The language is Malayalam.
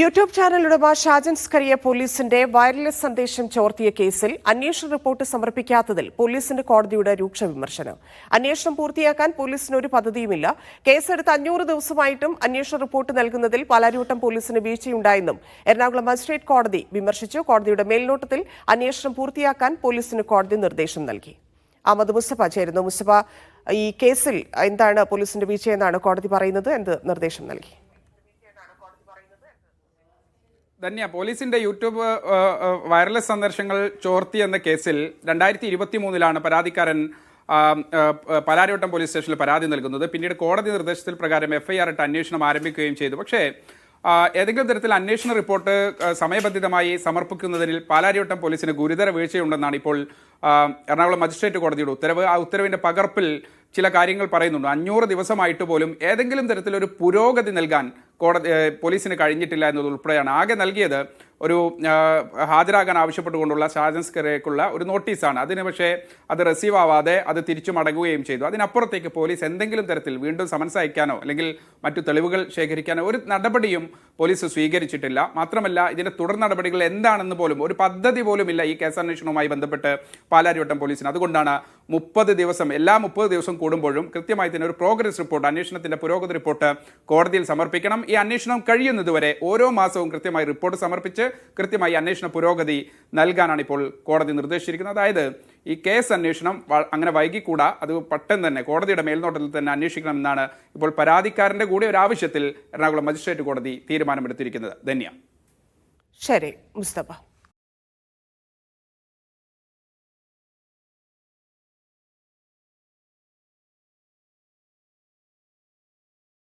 യൂട്യൂബ് ചാനൽ ഉടമ ഷാജൻ സ്കറിയ പോലീസിന്റെ വയർലെസ് സന്ദേശം ചോർത്തിയ കേസിൽ അന്വേഷണ റിപ്പോർട്ട് സമർപ്പിക്കാത്തതിൽ പോലീസിന്റെ കോടതിയുടെ രൂക്ഷ വിമർശനം. അന്വേഷണം പൂർത്തിയാക്കാൻ പോലീസിന് ഒരു പദ്ധതിയുമില്ല. കേസെടുത്ത് അഞ്ഞൂറ് ദിവസമായിട്ടും അന്വേഷണ റിപ്പോർട്ട് നൽകുന്നതിൽ പാലാരിവട്ടം പോലീസിന് വീഴ്ചയുണ്ടായെന്നും എറണാകുളം മജിസ്ട്രേറ്റ് കോടതി വിമർശിച്ചു. കോടതിയുടെ മേൽനോട്ടത്തിൽ അന്വേഷണം പൂർത്തിയാക്കാൻ പോലീസിന് കോടതി നിർദ്ദേശം നൽകി. അഹമ്മദ് മുസ്തഫ ചേരുന്നു. മുസ്തഫ ഈ കേസിൽ എന്താണ് പോലീസിന്റെ വീഴ്ചയെന്നാണ് കോടതി പറയുന്നത്? എന്ത് നിർദ്ദേശം നൽകി? ധന്യ പോലീസിന്റെ യൂട്യൂബ് വയർലെസ് സന്ദർശങ്ങൾ ചോർത്തി എന്ന കേസിൽ രണ്ടായിരത്തി ഇരുപത്തി മൂന്നിലാണ് പരാതിക്കാരൻ പലാരിവട്ടം പോലീസ് സ്റ്റേഷനിൽ പരാതി നൽകുന്നത്. പിന്നീട് കോടതി നിർദ്ദേശത്തിൽ പ്രകാരം എഫ്ഐആർ ഇട്ട് അന്വേഷണം ആരംഭിക്കുകയും ചെയ്തു. പക്ഷേ ഏതെങ്കിലും തരത്തിൽ അന്വേഷണ റിപ്പോർട്ട് സമയബന്ധിതമായി സമർപ്പിക്കുന്നതിൽ പാലാരിവട്ടം പോലീസിന് ഗുരുതര വീഴ്ചയുണ്ടെന്നാണ് ഇപ്പോൾ എറണാകുളം മജിസ്ട്രേറ്റ് കോടതിയുടെ ഉത്തരവ്. ആ ഉത്തരവിന്റെ പകർപ്പിൽ ചില കാര്യങ്ങൾ പറയുന്നുണ്ട്. അഞ്ഞൂറ് ദിവസമായിട്ട് പോലും ഏതെങ്കിലും തരത്തിലൊരു പുരോഗതി നൽകാൻ കോടതി പോലീസിന് കഴിഞ്ഞിട്ടില്ല എന്നതുൾപ്പെടെയാണ് ആകെ നൽകിയത് ഒരു ഹാജരാകാൻ ആവശ്യപ്പെട്ടുകൊണ്ടുള്ള ഷാജൻസ്കറേക്കുള്ള ഒരു നോട്ടീസാണ്. അതിന് പക്ഷേ അത് റിസീവ് ആവാതെ അത് തിരിച്ചു മടങ്ങുകയും ചെയ്തു. അതിനപ്പുറത്തേക്ക് പോലീസ് എന്തെങ്കിലും തരത്തിൽ വീണ്ടും സമൻസ് അയക്കാനോ അല്ലെങ്കിൽ മറ്റു തെളിവുകൾ ശേഖരിക്കാനോ ഒരു നടപടിയും പോലീസ് സ്വീകരിച്ചിട്ടില്ല. മാത്രമല്ല ഇതിന്റെ തുടർ നടപടികൾ എന്താണെന്ന് പോലും ഒരു പദ്ധതി പോലും ഇല്ല ഈ കേസന്വേഷണവുമായി ബന്ധപ്പെട്ട് പാലാരിവട്ടം പോലീസിന്. അതുകൊണ്ടാണ് മുപ്പത് ദിവസം എല്ലാ മുപ്പത് ദിവസം കൂടുമ്പോഴും കൃത്യമായി തന്നെ ഒരു പ്രോഗ്രസ് റിപ്പോർട്ട് അന്വേഷണത്തിന്റെ പുരോഗതി റിപ്പോർട്ട് കോടതിയിൽ സമർപ്പിക്കണം. ഈ അന്വേഷണം കഴിയുന്നതുവരെ ഓരോ മാസവും കൃത്യമായി റിപ്പോർട്ട് സമർപ്പിച്ച് കൃത്യമായി അന്വേഷണ പുരോഗതി നൽകാനാണ് ഇപ്പോൾ കോടതി നിർദ്ദേശിച്ചിരിക്കുന്നത്. അതായത് ഈ കേസ് അന്വേഷണം അങ്ങനെ വൈകിക്കൂടാ. അത് പെട്ടെന്ന് തന്നെ കോടതിയുടെ മേൽനോട്ടത്തിൽ തന്നെ അന്വേഷിക്കണമെന്നാണ് ഇപ്പോൾ പരാതിക്കാരന്റെ കൂടി ഒരു ആവശ്യത്തിൽ എറണാകുളം മജിസ്ട്രേറ്റ് കോടതി തീരുമാനമെടുത്തിരിക്കുന്നത്. ധന്യ. ശരി മുസ്തഫ.